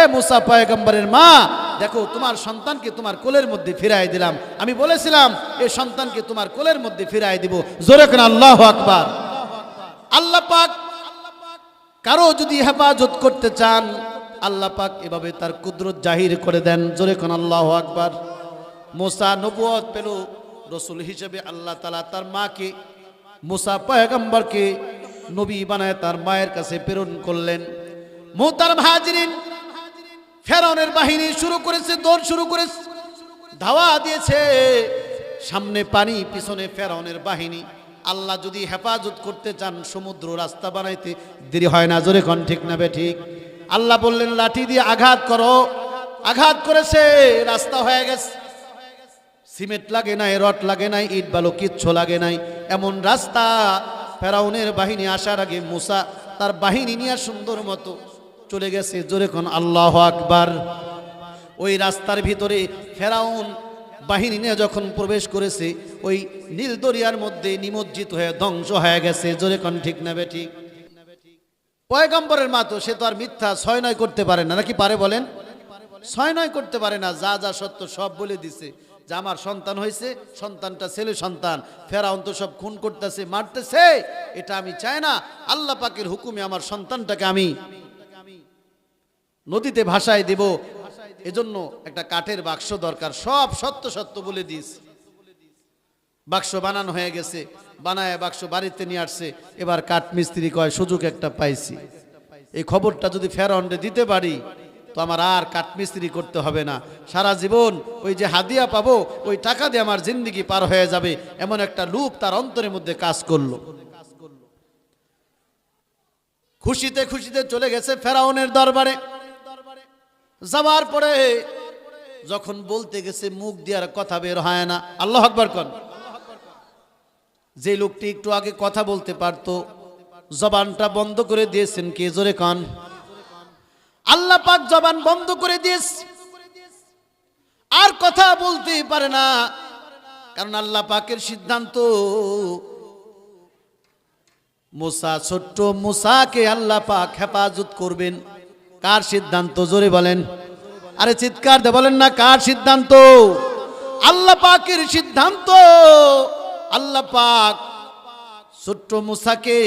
এ মুসা পয়গম্বরের মা, দেখো তোমার সন্তানকে তোমার কোলের মধ্যে ফিরাই দিলাম। আমি বলেছিলাম এই সন্তানকে তোমার কোলের মধ্যে ফিরাই দিব। জোরে কেন আল্লাহ আকবার। আল্লাহ পাক কারও যদি হেফাজত করতে চান, আল্লাহ পাক এভাবে তার কুদরত জাহির করে দেন। জোরে কোন আল্লাহ আকবার। মোসা নবুয়ত পেল রসুল হিসেবে আল্লাহ তালা তার মাকে, মুসা পয়গম্বরকে নবী বানায় তার মায়ের কাছে প্রেরণ করলেন। মোতার হাজরিন ফেরাউনের বাহিনী শুরু করেছে, দৌড় শুরু করেছে। ধাওয়া দিয়েছে। সামনে পানি, পিছনে ফেরাউনের বাহিনী। আল্লাহ যদি হেফাজত করতে চান, সমুদ্র রাস্তা বানাইতে, দেরি হয় না, জোরে কন, ঠিক না ঠিক? আল্লাহ বললেন, লাঠি দিয়ে আঘাত করো। আঘাত করেছে, রাস্তা হয়ে গেছে। সিমেন্ট লাগে নাই, রড লাগে নাই, ইট বালু কিচ্ছু লাগে নাই। এমন রাস্তা ফেরাউনের বাহিনী আসার আগে মুসা তার বাহিনী নিয়ে সুন্দর মতো চলে গেছে, জোরে কোন আল্লাহ আকবার। ওই রাস্তার ভিতরে ফেরাউন বাহিনী নিয়ে যখন প্রবেশ করেছে, ওই নীল দরিয়ার মধ্যে নিমজ্জিত হয়ে ধ্বংস হয়ে গেছে, জোরে কোন ঠিক নেবে ঠিক? পয়গম্বরের মা তো, সে তো আর মিথ্যা ছয় নয় করতে পারে না, নাকি পারে বলেন? ছয় নয় করতে পারে না, যা যা সত্য সব বলে দিছে। যে আমার সন্তান হয়েছে, সন্তানটা ছেলে সন্তান, ফেরাউন তো সব খুন করতেছে, মারতেছে, এটা আমি চাই না। আল্লাহ পাকের হুকুমে আমার সন্তানটাকে আমি নদীতে ভাসায় দেব। এজন্য একটা কাঠের বাক্স দরকার। সব সত্য সত্য বলে দিস বাক্স বানানো হয়ে গেছে। বানায় বাক্স বাড়িতে নিয়ে আসছে। এবার কাঠ মিস্ত্রি কয়, সুযোগ একটা পাইছি। এই খবরটা যদি ফেরন্ডে দিতে পারি, তো আমার আর কাঠমিস্ত্রি করতে হবে না। সারা জীবন ওই যে হাদিয়া পাবো, ওই টাকা দিয়ে আমার জিন্দিগি পার হয়ে যাবে। এমন একটা লুপ তার অন্তরের মধ্যে কাজ করল। খুশিতে খুশিতে চলে গেছে ফেরাউনের দরবারে। যাবার পরে যখন বলতে গেছে, মুখ দিয়ার কথা বের হয় না। আল্লাহ আকবর কন। যে লোকটি একটু আগে কথা বলতে পারতো, জবানটা বন্ধ করে দিয়েছেন কে? জোরে কন। আল্লাহ পাক জবান বন্ধ করে দিয়েছে। আর কথা বলতে পারে না। কারণ আল্লাহ পাকের সিদ্ধান্ত, মুসা, ছোট্ট মুসাকে আল্লাহ পাক হেফাজত করবেন। কার সিদ্ধান্ত? জোরে বলেন। আরে চিৎকার দে বলেন না, কার সিদ্ধান্ত? আল্লাহ পাকের সিদ্ধান্ত। আল্লাহ পাক ছোট্ট মুসাকে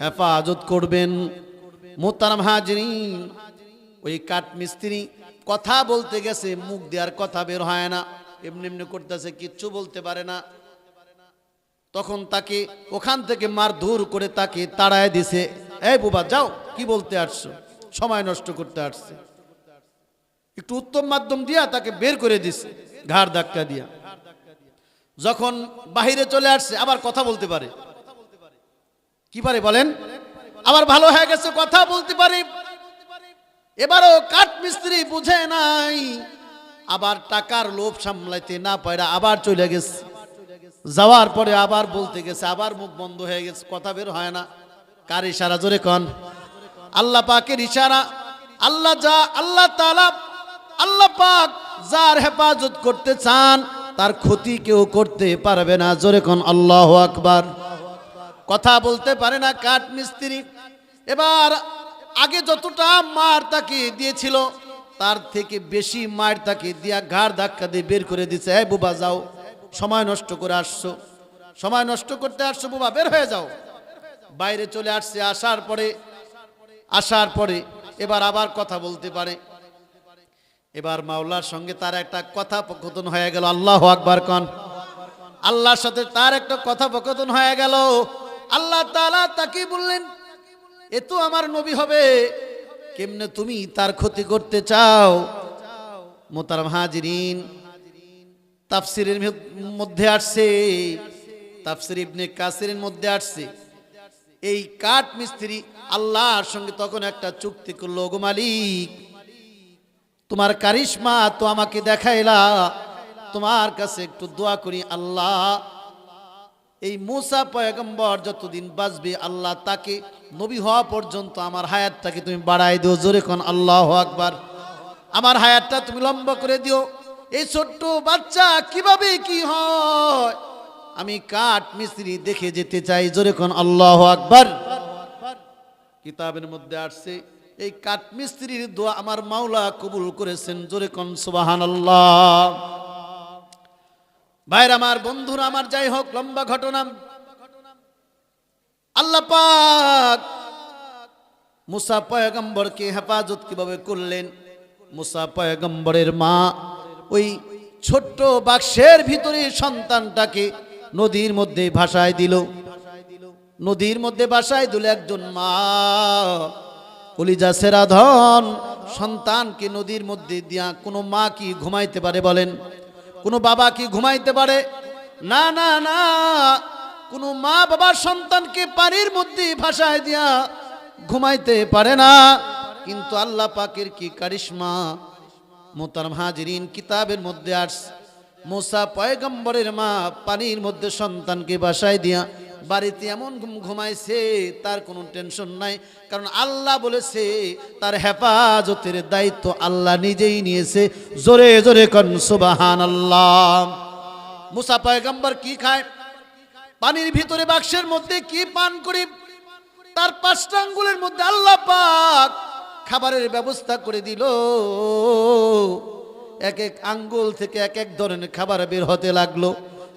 হেফাজত করবেন। মোতারাম হাজরিন, ওই কাঠ মিস্ত্রি কথা বলতে গেছে, মুখ দেওয়ার কথা বের হয় না। এমনি এমনি করতেছে, কিচ্ছু বলতে পারে না। তখন তাকে ওখান থেকে মার দূর করে তাকে তাড়ায় দিছে। এই বুবা, যাও, কি বলতে আসছো? সময় নষ্ট করতে আসছে। একটু উত্তম মাধ্যম দিয়া তাকে বের করে দিছে, ঘাড় ধাক্কা দিয়া। যখন বাহিরে চলে আসছে, আবার কথা বলতে পারে। কি পারে বলেন? আবার ভালো হয়ে গেছে, কথা বলতে পারে। এবারও কাঠ মিস্ত্রি বুঝে নাই, আবার টাকার লোভ সামলাইতে না পারে আবার চলে গেছে। যাওয়ার পরে আবার বলতে গেছে, আবার মুখ বন্ধ হয়ে গেছে, কথা বের হয় না। কার ইশারা জোরে কন? আল্লাহ পাকের ইশারা, আল্লাহ যা, আল্লাহ তালা আল্লাহ পাক যার হেফাজত করতে চান, তার ক্ষতি কেউ করতে পারবে না। জোরে কন আল্লাহ আকবার। কথা বলতে পারে না কাঠ মিস্ত্রি। এবার আগে যতটা মার তাকে দিয়েছিল, তার থেকে বেশি মার তাকে দিয়া ঘাড় ধাক্কা দিয়ে বের করে দিছে। হ্যাঁ বুবা, যাও। সময় নষ্ট করে আসছো। সময় নষ্ট করতে আসছো বুবা, বের হয়ে যাও। বাইরে চলে আসছে, আসার পরে আসার পরে এবার আবার কথা বলতে পারে। এবার মাওলার সঙ্গে তার একটা কথোপকথন হয়ে গেল, আল্লাহ আকবার কন। আল্লাহর সাথে তার একটা কথোপকথন হয়ে গেল। আল্লাহ তাআলা তাকে বললেন, এ তো আমার নবী হবে। কেমনে তুমি তার ক্ষতি করতে চাও? মোতারাম হাজিরিন, তাফসিরের মধ্যে আসছে, তাফসির ইবনে কাসিরের মধ্যে আসছে। এই কাঠ মিস্ত্রি আল্লাহর সঙ্গে তখন একটা চুক্তি করল গো মালিক, তোমার কারিশমা তো আমাকে দেখাইলা। তোমার কাছে একটু দোয়া করি, আল্লাহ, এই মুসা পয়গম্বর যতদিন বাঁচবে, আল্লাহ তাকে নবী হওয়া পর্যন্ত আমার হায়াতটাকে তুমি বাড়াই দিও। জোরে কোন আল্লাহ আকবার। আমার হায়াতটা তুমি লম্বা করে দিও। এই ছোট্ট বাচ্চা কীভাবে কি হয়? আমি কাঠ মিস্ত্রি দেখে যেতে চাই, জোরে কোন আল্লাহ আকবার। কিতাবের মধ্যে আসছে, এই কাঠমিস্ত্রির দোয়া আমার মাওলা কবুল করেছেন, জোরে কন সুবাহান আল্লাহ ভাইর আমার বন্ধুরা, আমার যাই হোক, লম্বা ঘটনা। আল্লাহ পাক মুসা পয়গম্বরকে হেফাজত কীভাবে করলেন? মুসা পয়গম্বরের মা ওই ছোট্ট বাক্সের ভিতরে সন্তানটাকে নদীর মধ্যে ভাসায় দিল। নদীর মধ্যে ভাসায় দিল একজন মা। কলিজা সেরা ধন, সন্তানকে নদীর মধ্যে দিয়া কোনো মা কি ঘুমাইতে পারে বলেন? কোনো বাবা কি ঘুমাইতে পারে? না না না। কোনো মা বাবা সন্তানকে পানির মধ্যে ভাসায় দিয়া ঘুমাইতে পারে না। কিন্তু আল্লাহ পাকের কি কারিশমা? মোতার হাজিরিন, কিতাবের মধ্যে আস মোসা পয়গম্বরের মা পানির মধ্যে সন্তানকে বাসায় দিয়া বাড়িতে এমন ঘুম- ঘুমাইছে, তার কোনো টেনশন নাই। কারণ আল্লাহ বলেছে, তার হেফাজতের দায়িত্ব আল্লাহ নিজেই নিয়েছে। জোরে জোরে কন সুবাহান আল্লাহ মুসা পয়গম্বর কি খায়? পানির ভিতরে বাক্সের মধ্যে কি পান করি? তার পাঁচটা আঙ্গুলের মধ্যে আল্লাহ পাক খাবারের ব্যবস্থা করে দিল। এক এক আঙ্গুল থেকে এক এক ধরনের খাবার বের হতে লাগল।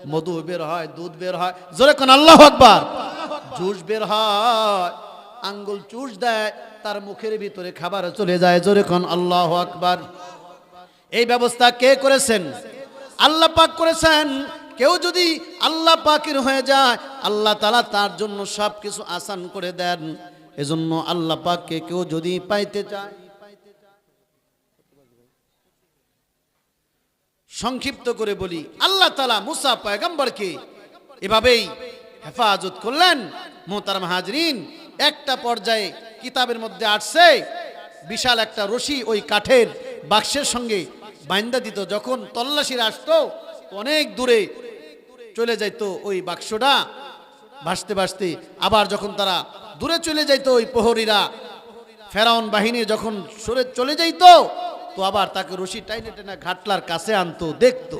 মধু বের হয়, দুধ বের হয়। জোরে কোন আল্লাহ আকবার। জুস বের হয়। আঙ্গুল চুষ দেয়, তার মুখের ভিতরে খাবার চলে যায়। জোরে কোন আল্লাহ আকবার। এই ব্যবস্থা কে করেছেন? আল্লাহ পাক করেছেন। কেউ যদি আল্লাহ পাকের হয়ে যায়, আল্লাহ তালা তার জন্য সব কিছু আসান করে দেন। এজন্য আল্লাহ পাককে কেউ যদি পাইতে চায় সংক্ষিপ্ত করে বলি, আল্লাহ তালা মুসা পয়গম্বরকে এভাবেই হেফাজত করলেন। মোহতারাম হাজরিন, একটা পর্যায়ে কিতাবের মধ্যে আসছে, বিশাল একটা রশি ওই কাঠের বাক্সের সঙ্গে বাইন্দা দিত, যখন তল্লাশির আসতো, অনেক দূরে চলে যাইতো ওই বাক্সটা। ভাসতে ভাসতে আবার যখন তারা দূরে চলে যাইতো ওই প্রহরীরা, ফেরাউন বাহিনী যখন সরে চলে যাইতো তো আবার তাকে রশি টাইনে টেনে ঘাটলার কাছে আনতো, দেখতো।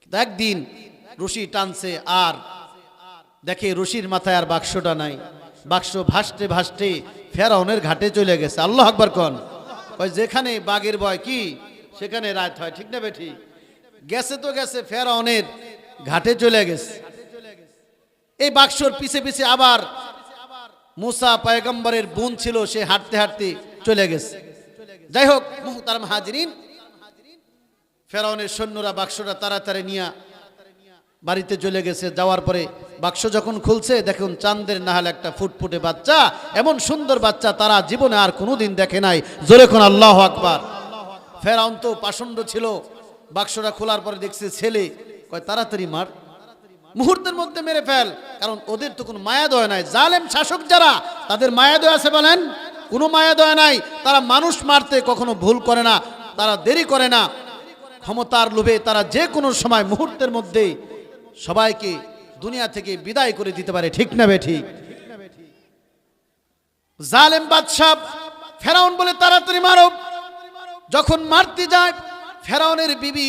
কিন্তু একদিন রশি টানছে আর দেখে রশির মাথায় আর বাক্সটা নাই। বাক্স ভাসতে ভাসতে ফেরাউনের ঘাটে চলে গেছে। আল্লাহ আকবর কন। কয়, যেখানে বাঘের ভয় কি, সেখানে রাত হয়, ঠিক না বেঠি? গেছে তো গেছে, ফেরাউনের ঘাটে চলে গেছে। এই বাক্সর পিছে পিছে আবার মুসা পায়গম্বরের বোন ছিল, সে হাঁটতে হাঁটতে চলে গেছে। যাই হোক মুহতারাম হাজিরিন, ফেরাউনের সৈন্যরা বাক্সটা তাড়াতাড়ি নিয়ে বাড়িতে চলে গেছে। যাওয়ার পরে বাক্স যখন খুলছে, দেখুন চাঁদের নাহাল একটা ফুটফুটে বাচ্চা, এমন সুন্দর বাচ্চা তারা জীবনে আর কোনোদিন দেখে নাই। জোরে কোন আল্লাহ আকবার। ফেরাউন তো পাষণ্ড ছিল। বাক্সটা খোলার পরে দেখছে ছেলে। কয়, তাড়াতাড়ি মার। মুহূর্তের মধ্যে মেরে ফেল। কারণ ওদের তো কোনো মায়া দয়া নাই। জালেম শাসক যারা, তাদের মায়া দয়া আছে বলেন? কোনো মায়া দয়া নাই। তারা মানুষ মারতে কখনো ভুল করে না, তারা দেরি করে না। ক্ষমতার লোভে তারা যে কোনো সময় মুহূর্তের মধ্যে সবাইকে দুনিয়া থেকে বিদায় করে দিতে পারে। ঠিক না বে ঠিক? জালেম বাদশাহ, ফেরাউন বলে তাড়াতাড়ি মারো। যখন মারতে যায়, ফেরাউনের বিবি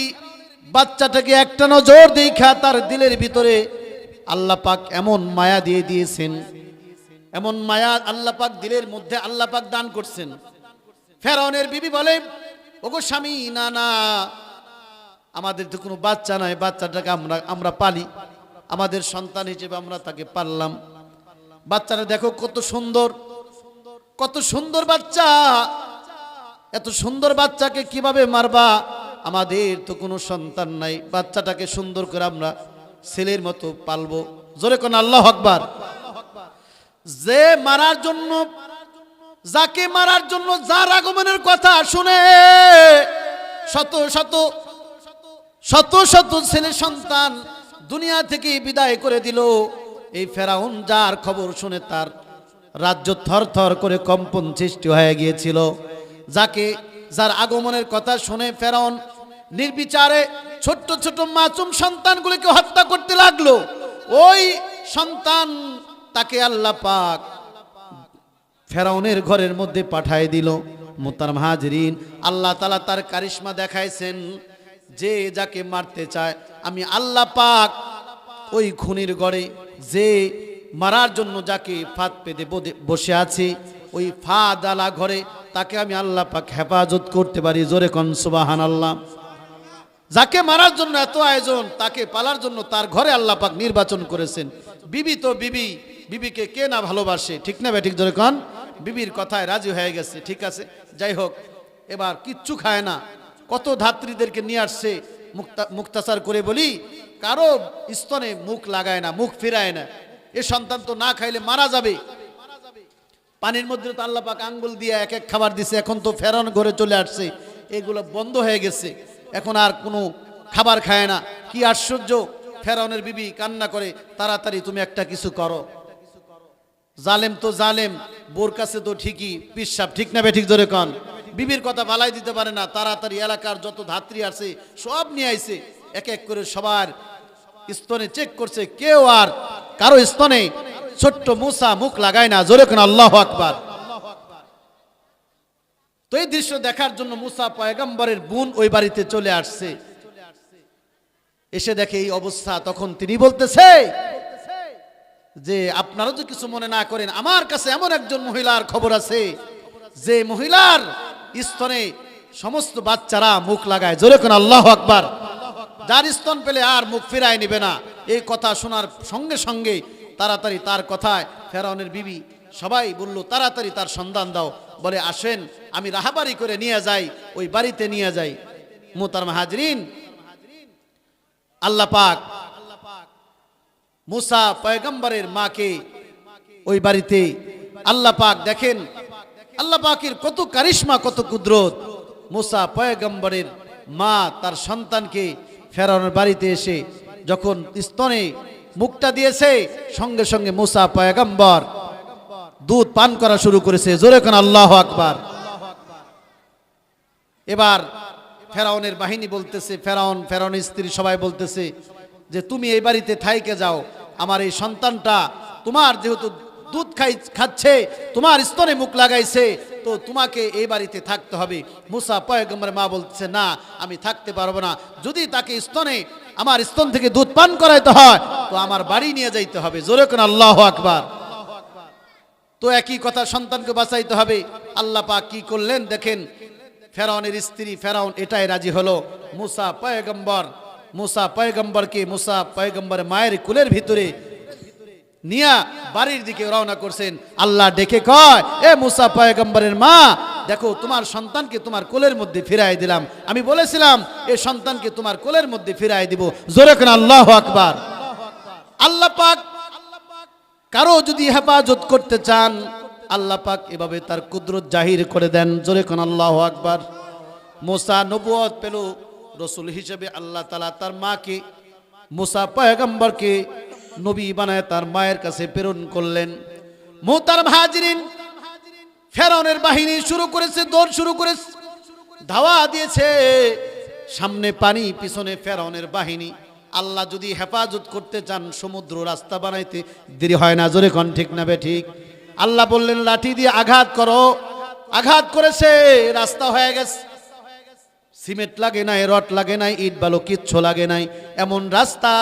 বাচ্চাটাকে একটা নজর দেখা তার দিলের ভিতরে আল্লাহ পাক এমন মায়া দিয়ে দিয়েছেন। এমন মায়া আল্লাহ পাক দিলের মধ্যে আল্লাহ পাক দান করছেন। ফেরাউনের বিবি বলে, ওগো স্বামী, না না, আমাদের তো কোনো বাচ্চা নাই, বাচ্চাটাকে আমরা আমরা পালি। আমাদের সন্তান হিসেবে আমরা তাকে পাললাম। বাচ্চাটা দেখো কত সুন্দর কত সুন্দর বাচ্চা। এত সুন্দর বাচ্চাকে কীভাবে মারবা? আমাদের তো কোনো সন্তান নাই, বাচ্চাটাকে সুন্দর করে আমরা ছেলের মতো পালবো। জোরে কোন আল্লাহ আকবার। যে মারার জন্য, যাকে মারার জন্য যার আগমনের কথা শুনে শত শত শত শত ছেলে সন্তান দুনিয়া থেকে বিদায় করে দিল। এই ফেরাউন যার খবর শুনে তার রাজ্য থর থর করে কম্পন সৃষ্টি হয়ে গিয়েছিল। যাকে, যার আগমনের কথা শুনে ফেরাউন নির্বিচারে ছোট্ট ছোট মাসুম সন্তানগুলিকে হত্যা করতে লাগল। ওই সন্তান তাকে আল্লাহ পাক ফেরাউনের ঘরের মধ্যে পাঠায় দিল। মোতার হাজরিন আল্লাহ তালা তার কারিশ্মা দেখাইছেন যে যাকে মারতে চায়। আমি আল্লাহ পাক ওই খুনির গড়ে যে মারার জন্য যাকে ফাঁদ পেতে বসে আছে, ওই ফা দালা ঘরে তাকে আমি আল্লাহ পাক হেফাজত করতে পারি। জোরে কন সুবাহান আল্লাহ যাকে মারার জন্য এত আয়োজন, তাকে পালার জন্য তার ঘরে আল্লাহ পাক নির্বাচন করেছেন। বিবি তো বিবি বিবিকে কে না ভালোবাসে? ঠিক না ঠিক ধরে কন? বিবির কথায় রাজি হয়ে গেছে, ঠিক আছে। যাই হোক, এবার কিচ্ছু খায় না। কত ধাত্রীদেরকে নিয়ে আসছে মুক্তা, মুক্তাচার করে বলি, কারও স্তনে মুখ লাগায় না, মুখ ফিরায় না। এ সন্তান তো না খাইলে মারা যাবে। পানির মধ্যে তো আল্লাহ পাক আঙ্গুল দিয়ে এক এক খাবার দিছে, এখন তো ফেরান ঘরে চলে আসছে। এগুলো বন্ধ হয়ে গেছে। এখন আর কোনো খাবার খায় না। কি আশ্চর্য, ফেরাউনের বিবি কান্না করে, তাড়াতাড়ি তুমি একটা কিছু করো। জালেম তো জালেম, বোর কাছে তো ঠিকই পিসাব ঠিক না ঠিক জোরে কন। বিবির কথা বালাই দিতে পারে না, তাড়াতাড়ি এলাকার যত ধাত্রী আছে, সব নিয়ে আইছে। এক এক করে সবার স্তনে চেক করছে, কেউ আর কারও স্তনে ছোট্ট মুসা মুখ লাগায় না, জোরে কোন আল্লাহ আকবার। তো এই দৃশ্য দেখার জন্য মুসা পয়গম্বরের বোন ওই বাড়িতে চলে আসছে। এসে দেখে এই অবস্থা, তখন তিনি বলতেছে যে আপনারা তো কিছু মনে না করেন, আমার কাছে এমন একজন মহিলার খবর আছে, যে মহিলার স্তনে সমস্ত বাচ্চারা মুখ লাগায়। জোরে কোন আল্লাহ আকবার। যার স্তন পেলে আর মুখ ফিরায় নিবে না। এই কথা শোনার সঙ্গে সঙ্গে তাড়াতাড়ি তার কথায় ফেরাউনের বিবি সবাই বলল, তাড়াতাড়ি তার সন্ধান দাও। বলে, আসেন, আমি রাহাবারি করে নিয়ে যাই, ওই বাড়িতে নিয়ে যাই। মোতার হাজরিন আল্লাহ পাক মুসা পয়গম্বরের মাকে ওই বাড়িতে আল্লাহ পাক দেখেন। আল্লাহ পাকের কত কারিশমা, কত কুদরত। মুসা পয়গম্বরের মা তার সন্তানকে ফেরানোর বাড়িতে এসে যখন স্তনে মুখটা দিয়েছে, সঙ্গে সঙ্গে মুসা পয়গম্বর দুধ পান করা শুরু করেছে। জোরে কোন আল্লাহ আকবার। এবার ফেরাউনের বাহিনী বলতেছে, ফেরাউন, ফেরাউনের স্ত্রী সবাই বলতেছে যে তুমি এই বাড়িতে থাইকে যাও, আমার এই সন্তানটা তোমার যেহেতু দুধ খাই খাচ্ছে, তোমার স্তনে মুখ লাগাইছে, তো তোমাকে এই বাড়িতে থাকতে হবে। মুসা পয়গম্বর মা বলছে না, আমি থাকতে পারব না। যদি তাকে স্তনে, আমার স্তন থেকে দুধ পান করাইতে হয়, তো আমার বাড়ি নিয়ে যাইতে হবে। জোরে কোন আল্লাহ আকবার। তো একই কথা সন্তানকে বাঁচাইতে হবে। আল্লাহ পাক কি করলেন? দেখেন, ফেরাউনের স্ত্রী ফেরাউন এটাই রাজি হলো। মুসা পয়গম্বর মুসা পয়গম্বরকে, মুসা পয়গম্বর মায়ের কুলের ভিতরে নিয়া বাড়ির দিকে রওনা করছেন। আল্লাহ ডেকে কয়, এ মুসা পয়গম্বরের মা, দেখো তোমার সন্তানকে তোমার কোলের মধ্যে ফিরাই দিলাম। আমি বলেছিলাম, এ সন্তানকে তোমার কোলের মধ্যে ফিরাই দিব। জোরে কেন আল্লাহ আকবার। আল্লাহ পাক কারও যদি হেফাজত করতে চান, আল্লাহ পাক এভাবে তার কুদরত জাহির করে দেন। জোরে কোন আল্লাহ আকবার। মোসা নবুয়ত পেল। রসুল হিসেবে আল্লাহ তালা তার মাকে, মোসা পয়গম্বরকে নবী বানায় তার মায়ের কাছে প্রেরণ করলেন। মোতার হাজরিন ফেরনের বাহিনী শুরু করেছে, দৌড় শুরু করেছে, ধাওয়া দিয়েছে। সামনে পানি, পিছনে ফেরনের বাহিনী। আল্লাহ যদি হেফাজত করতে চান, সমুদ্র রাস্তা বানাইতে, দেরি হয় না, জোরে কন, ঠিক না বে, ঠিক? আল্লাহ বললেন, লাঠি দিয়ে আঘাত করো। আঘাত করেছে, রাস্তা হয়ে গেছে। সিমেন্ট লাগে নাই রড লাগে নাই ইট বালো কিচ্ছু লাগে নাই। এমন রাস্তা